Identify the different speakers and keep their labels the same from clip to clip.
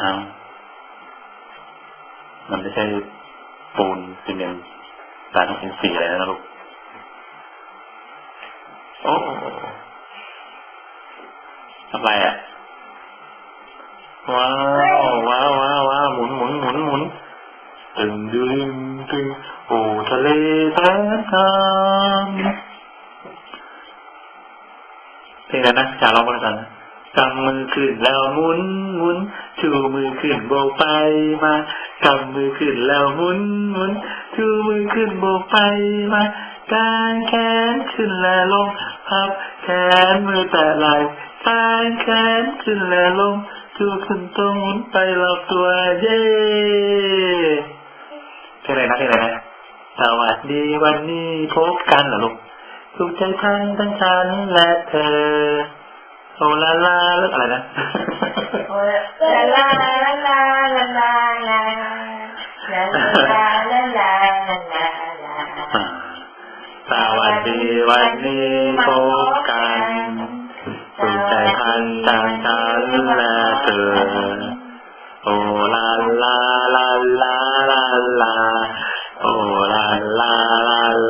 Speaker 1: อ้ามันไม่ใช่ปูนซีเมนต์สารเป็นสีอะไรนะลูก โอ้ทำไรอะ ว้าว ว้าวว้าวว้าวหมุนหมุนหมุนหมุนตึงดึงตึงโอ้ทะเลแสนงามเพลงอะไรนะอย่าร้องกันนะ กำมือขึ้นแล้วหมุนหมุนชูมือขึ้นโบกไปมากำมือขึ้นแล้วหมุนหมุนชูมือขึ้นโบกไปมากางแขนขึ้นและลงพับแขนมือแต่ไหลกางแขนขึ้นและลงชูขึ้นตรงหมุนไปรอบตัวเย้เพลงอะไรนะเพลงอะไรนะสวัสดีวันนี้พบกันเหรอลูกสุขใจทั้งทั้งฉันและเธอ โอลาลาแล้วองอะไรนะ
Speaker 2: ลาลาลาลาลาลาลาลาลาลาลาลาลาลาลา
Speaker 1: อ่าสวัสดีวันนี้พบกันสุขใจพันทางฉันและเธอโอลาลาลาลาลาลาโอลาลาลา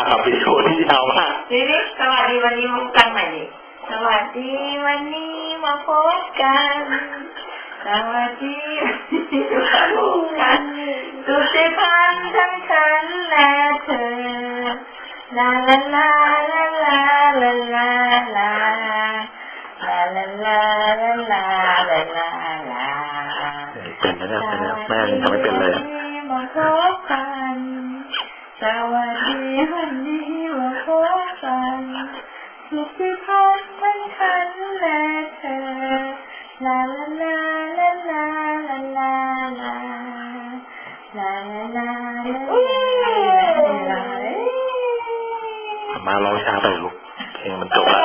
Speaker 2: ากค
Speaker 1: รั
Speaker 2: บ
Speaker 1: วิดีโอที่ยาวมาก
Speaker 2: นี่สวัสดีวันนี้มาพบกันใหม่ดิสวัสดีวันนี้มาพบกันสวัสดีมาพบกันสุขใจพันทั้งฉันและเธอลาลาลาลาลาลาลาลาลาลาลาลาลาลาลาลา
Speaker 1: เป็นนะเนี่ยเป็นนะแม่ยังทำไม่เป็นเลย
Speaker 2: มาพบกันสวัสดี สุขที่พักทั้งฉันและเธอลาลาลาลาลาลาลาลาลาลาลาลา
Speaker 1: มาร้องช้าไปลูกเพลงมันจบแล้ว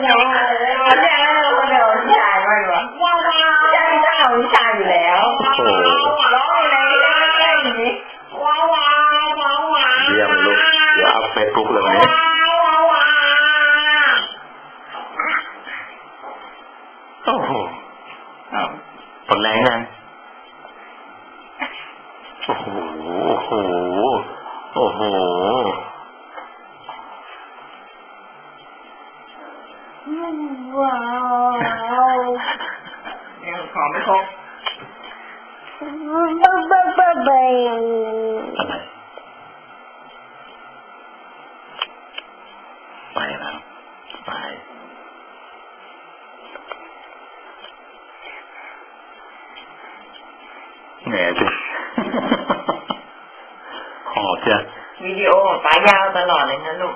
Speaker 2: เดี๋ยวเดี๋ยวนิชาไปวะใช่ใช่เอานิชาอยู่แล้ว
Speaker 1: โอ้โห
Speaker 2: ร้องอะไรได้อย่างนี้
Speaker 1: เยี่ยมลูกเดี๋ยวอัพเฟซบุ๊กเลยวันนี้โอ้โหอ้าวผลแรงยัง โอ้โห โอ้โห โอ้โห
Speaker 2: ว้าวยังขอไม่ครบ
Speaker 1: อะไรไปแล้วไปแหง่สิ หอบจ้ะ
Speaker 2: วิดีโอป้ายาวตลอดเลยนะลูก